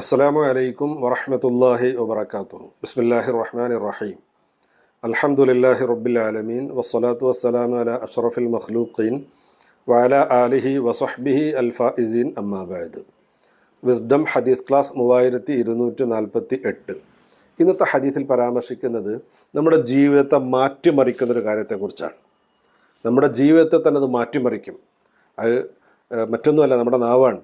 അസ്സലാമു അലൈക്കും വറഹ്മത്തുള്ളാഹി വബറകാതുഹു ബിസ്മില്ലാഹി റഹ്മാൻ റഹീം അലഹമുല്ലാഹി റബ്ബിൽ ആലമീൻ വസ്സലാത്തു വസ്സലാമു അലാ അഷ്റഫിൽ മഖ്ലൂഖീൻ വഅല ആലിഹി വസഹ്ബിഹി അൽ ഫായിസീൻ അമ്മാ ബഅദ് വിസ്ഡം ഹദീസ് ക്ലാസ് മൂവായിരത്തി ഇരുന്നൂറ്റി നാൽപ്പത്തി എട്ട്. ഇന്നത്തെ ഹദീസിൽ പരാമർശിക്കുന്നത് നമ്മുടെ ജീവിതത്തെ മാറ്റിമറിക്കുന്ന ഒരു കാര്യത്തെക്കുറിച്ചാണ്. നമ്മുടെ ജീവിതത്തെ തന്നെ അത് മാറ്റിമറിക്കും. അത് മറ്റൊന്നുമല്ല നമ്മുടെ നാവാണ്.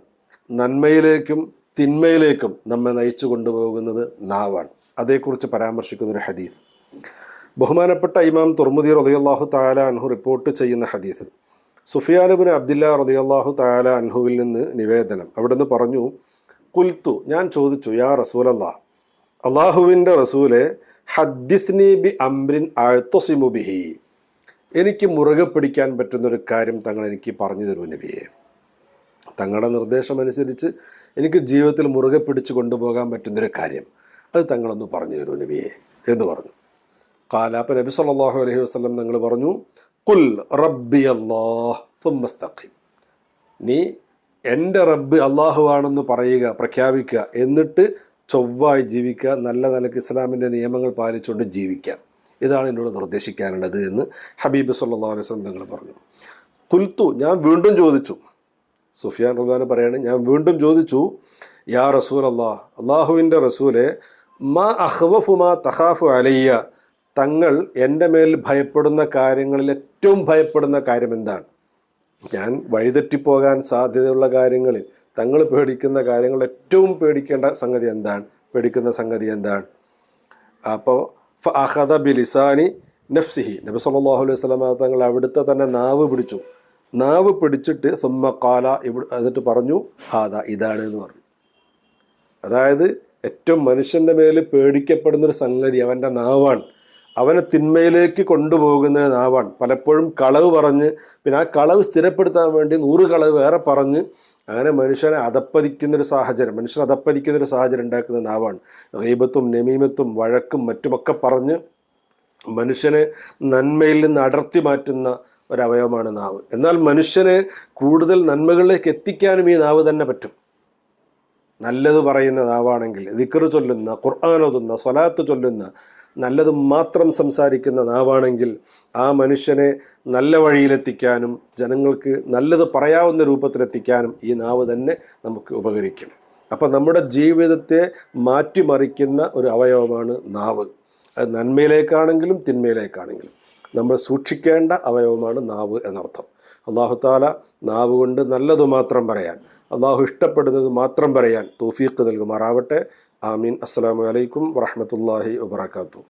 നന്മയിലേക്കും തിന്മയിലേക്കും നമ്മെ നയിച്ചു കൊണ്ടുപോകുന്നത് നാവാണ്. അതേക്കുറിച്ച് പരാമർശിക്കുന്ന ഒരു ഹദീസ്. ബഹുമാനപ്പെട്ട ഇമാം തുർമുദി റളിയല്ലാഹു താല അൻഹു റിപ്പോർട്ട് ചെയ്യുന്ന ഹദീസ്. സുഫിയാനുബിൻ അബ്ദില്ല റളിയല്ലാഹു താല അൻഹുവിൽ നിന്ന് നിവേദനം. അവിടുന്ന് പറഞ്ഞു കുൽത്തു ഞാൻ ചോദിച്ചു യാ റസൂൽ അള്ളാഹ് അള്ളാഹുവിന്റെ റസൂലെ ഹദ്ദിസ്നി ബി അംറിൻ അഴ്ത്തൊസിമു ബിഹി എനിക്ക് മുറുകെ പിടിക്കാൻ പറ്റുന്നൊരു കാര്യം തങ്ങൾ എനിക്ക് പറഞ്ഞു തരൂ നബിയെ. തങ്ങളുടെ നിർദ്ദേശമനുസരിച്ച് എനിക്ക് ജീവിതത്തിൽ മുറുകെ പിടിച്ച് കൊണ്ടുപോകാൻ പറ്റുന്നൊരു കാര്യം. അത് തങ്ങളൊന്ന് പറഞ്ഞു തരൂ നബിയെ എന്ന് പറഞ്ഞു. കാലാപ്പ നബി സല്ലാഹു അലൈഹി വസ്ലം തങ്ങൾ പറഞ്ഞു കുൽ റബ്ബി അല്ലാഹ് നീ എന്റെ റബ്ബ് അള്ളാഹു ആണെന്ന് പറയുക പ്രഖ്യാപിക്കുക എന്നിട്ട് ചൊവ്വായി ജീവിക്കുക നല്ല നിലയ്ക്ക് ഇസ്ലാമിന്റെ നിയമങ്ങൾ പാലിച്ചുകൊണ്ട് ജീവിക്കുക. ഇതാണ് എന്നോട് നിർദ്ദേശിക്കാനുള്ളത് എന്ന് ഹബീബ് സല്ലാ അലൈഹി വസ്ലം തങ്ങൾ പറഞ്ഞു. കുൽത്തു ഞാൻ വീണ്ടും ചോദിച്ചു സുഫിയാൻ റുദാൻ പറയാണ് ഞാൻ വീണ്ടും ചോദിച്ചു യാ റസൂൽ അള്ളാഹ് അള്ളാഹുവിന്റെ റസൂലെ മാ അഹ്വഫു മാ തഹാഫു അലയ്യ തങ്ങൾ എന്റെ മേൽ ഭയപ്പെടുന്ന കാര്യങ്ങളിൽ ഏറ്റവും ഭയപ്പെടുന്ന കാര്യം എന്താണ്? ഞാൻ വഴിതെറ്റിപ്പോകാൻ സാധ്യതയുള്ള കാര്യങ്ങളിൽ തങ്ങൾ പേടിക്കുന്ന കാര്യങ്ങൾ ഏറ്റവും പേടിക്കേണ്ട സംഗതി എന്താണ്? പേടിക്കുന്ന സംഗതി എന്താണ്? അപ്പോൾ ഫ അഹദ ബിലിസാനി നഫ്സിഹി നബി സല്ലാഹു അലൈഹി വസല്ലമ തങ്ങൾ അവിടുത്തെ തന്നെ നാവ് പിടിച്ചു. നാവ് പിടിച്ചിട്ട് സുമ്മക്കാല കാല ഇവിടെ എന്നിട്ട് പറഞ്ഞു ഹാദ ഇതാണ് എന്ന് പറഞ്ഞു. അതായത് ഏറ്റവും മനുഷ്യന്റെ മേൽ പേടിക്കപ്പെടുന്ന ഒരു സംഗതി അവന്റെ നാവാണ്. അവനെ തിന്മയിലേക്ക് കൊണ്ടുപോകുന്ന നാവാണ്. പലപ്പോഴും കളവ് പറഞ്ഞ് പിന്നെ ആ കളവ് സ്ഥിരപ്പെടുത്താൻ വേണ്ടി നൂറ് കളവ് വേറെ പറഞ്ഞ് അങ്ങനെ മനുഷ്യനെ അതപ്പതിക്കുന്നൊരു സാഹചര്യം മനുഷ്യനെ അതപ്പതിക്കുന്നൊരു സാഹചര്യം ഉണ്ടാക്കുന്ന നാവാണ്. റീബത്തും നമീമത്തും വഴക്കും മറ്റുമൊക്കെ പറഞ്ഞ് മനുഷ്യനെ നന്മയിൽ നിന്ന് അടർത്തി മാറ്റുന്ന ഒരവയവമാണ് നാവ്. എന്നാൽ മനുഷ്യനെ കൂടുതൽ നന്മകളിലേക്ക് എത്തിക്കാനും ഈ നാവ് തന്നെ പറ്റും. നല്ലത് പറയുന്ന നാവാണെങ്കിൽ ദിക്കറ് ചൊല്ലുന്ന ഖുർആൻ ഓതുന്ന സ്വലാത്ത് ചൊല്ലുന്ന നല്ലത് മാത്രം സംസാരിക്കുന്ന നാവാണെങ്കിൽ ആ മനുഷ്യനെ നല്ല വഴിയിലെത്തിക്കാനും ജനങ്ങൾക്ക് നല്ലത് പറയാവുന്ന രൂപത്തിലെത്തിക്കാനും ഈ നാവ് തന്നെ നമുക്ക് ഉപകരിക്കും. അപ്പം നമ്മുടെ ജീവിതത്തെ മാറ്റിമറിക്കുന്ന ഒരു അവയവമാണ് നാവ്. അത് നന്മയിലേക്കാണെങ്കിലും തിന്മയിലേക്കാണെങ്കിലും. നമ്മൾ സൂക്ഷിക്കേണ്ട അവയവമാണ് നാവ് എന്നർത്ഥം. അള്ളാഹു താല നാവ് കൊണ്ട് നല്ലത് മാത്രം പറയാൻ അള്ളാഹു ഇഷ്ടപ്പെടുന്നത് മാത്രം പറയാൻ തൗഫീഖ് നൽകുമാറാവട്ടെ. ആമീൻ. അസ്സാം വലൈക്കും വറഹ്മത്തുള്ളാഹി വബറകാതുഹു.